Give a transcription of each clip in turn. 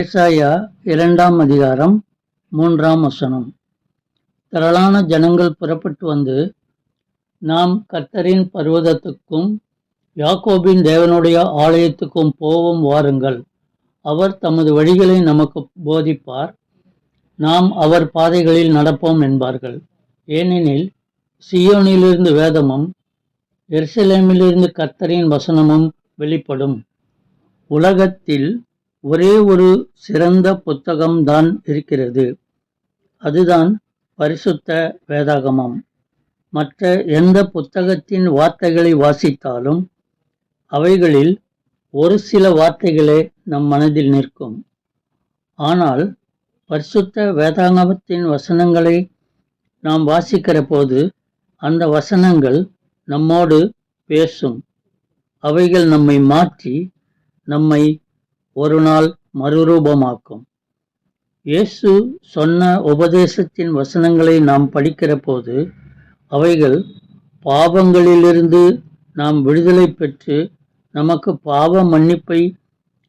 ஏசாயா இரண்டாம் அதிகாரம் மூன்றாம் வசனம். திரளான ஜனங்கள் புறப்பட்டு வந்து நாம் கர்த்தரின் பர்வதத்துக்கும் யாக்கோபின் தேவனுடைய ஆலயத்துக்கும் போவோம் வாருங்கள். அவர் தமது வழிகளை நமக்கு போதிப்பார். நாம் அவர் பாதைகளில் நடப்போம் என்பார்கள். ஏனெனில் சியோனிலிருந்து வேதமும் எருசலேமிலிருந்து கர்த்தரின் வசனமும் வெளிப்படும். உலகத்தில் ஒரே ஒரு சிறந்த புத்தகம்தான் இருக்கிறது. அதுதான் பரிசுத்த வேதாகமம். மற்ற எந்த புத்தகத்தின் வார்த்தைகளை வாசித்தாலும் அவைகளில் ஒரு சில வார்த்தைகளே நம் மனதில் நிற்கும். ஆனால் பரிசுத்த வேதாகமத்தின் வசனங்களை நாம் வாசிக்கிற போது அந்த வசனங்கள் நம்மோடு பேசும். அவைகள் நம்மை மாற்றி நம்மை ஒரு நாள் மறுரூபமாக்கும். இயேசு சொன்ன உபதேசத்தின் வசனங்களை நாம் படிக்கிற போது அவைகள் பாவங்களிலிருந்து நாம் விடுதலை பெற்று நமக்கு பாவ மன்னிப்பை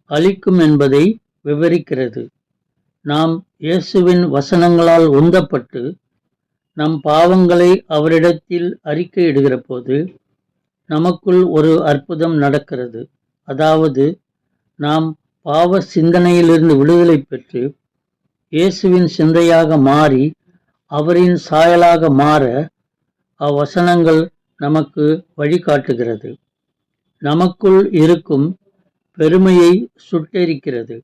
அளிக்கும் என்பதை விவரிக்கிறது. நாம் இயேசுவின் வசனங்களால் உந்தப்பட்டு நம் பாவங்களை அவரிடத்தில் அறிக்கையிடுகிற போது நமக்குள் ஒரு அற்புதம் நடக்கிறது. அதாவது நாம் பாவ சிந்தனையிலிருந்து விடுதலை பெற்று இயேசுவின் சிந்தையாக மாறி அவரின் சாயலாக மாற அவ்வசனங்கள் நமக்கு வழிகாட்டுகிறது. நமக்குள் இருக்கும் பெருமையை சுட்டெரிக்கிறது.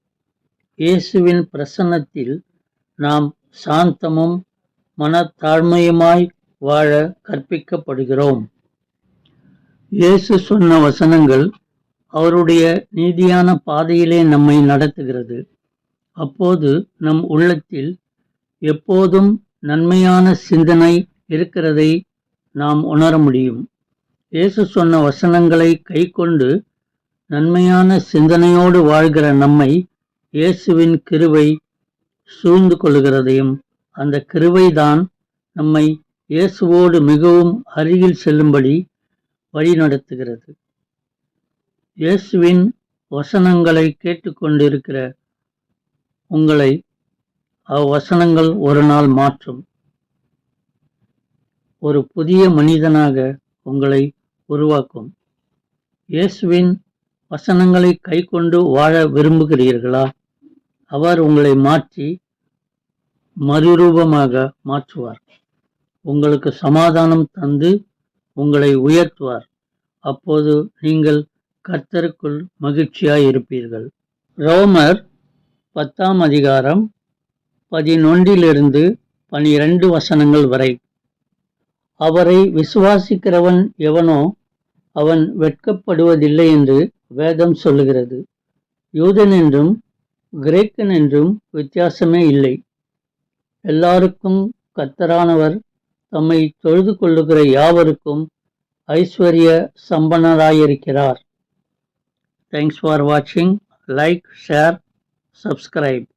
இயேசுவின் பிரசன்னத்தில் நாம் சாந்தமும் மனத்தாழ்மையுமாய் வாழ கற்பிக்கப்படுகிறோம். இயேசு சொன்ன வசனங்கள் அவருடைய நீதியான பாதையிலே நம்மை நடத்துகிறது. அப்போது நம் உள்ளத்தில் எப்போதும் நன்மையான சிந்தனை இருக்கிறதை நாம் உணர முடியும். இயேசு சொன்ன வசனங்களை கைக்கொண்டு நன்மையான சிந்தனையோடு வாழ்கிற நம்மை இயேசுவின் கிருவை சூழ்ந்து கொள்கிறதையும் அந்த கிருவைதான் நம்மை இயேசுவோடு மிகவும் அருகில் செல்லும்படி வழிநடத்துகிறது. இயேசுவின் வசனங்களை கேட்டுக்கொண்டிருக்கிற உங்களை அவ்வசனங்கள் ஒரு நாள் மாற்றும். ஒரு புதிய மனிதனாக உங்களை உருவாக்கும். இயேசுவின் வசனங்களை கை கொண்டு வாழ விரும்புகிறீர்களா? அவர் உங்களை மாற்றி மறுரூபமாக மாற்றுவார். உங்களுக்கு சமாதானம் தந்து உங்களை உயர்த்துவார். அப்போது நீங்கள் கர்த்தருக்குள் மகிழ்ச்சியாய் இருப்பீர்கள் ரோமர் பத்தாம் அதிகாரம் பதினொன்றிலிருந்து பனிரெண்டு வசனங்கள் வரை. அவரை விசுவாசிக்கிறவன் எவனோ அவன் வெட்கப்படுவதில்லை என்று வேதம் சொல்லுகிறது. யூதன் என்றும் கிரேக்கன் என்றும் வித்தியாசமே இல்லை. எல்லாருக்கும் கத்தரானவர் தம்மை தொழுது கொள்ளுகிற யாவருக்கும் ஐஸ்வர்ய சம்பனராயிருக்கிறார். Thanks for watching. Like, share, subscribe.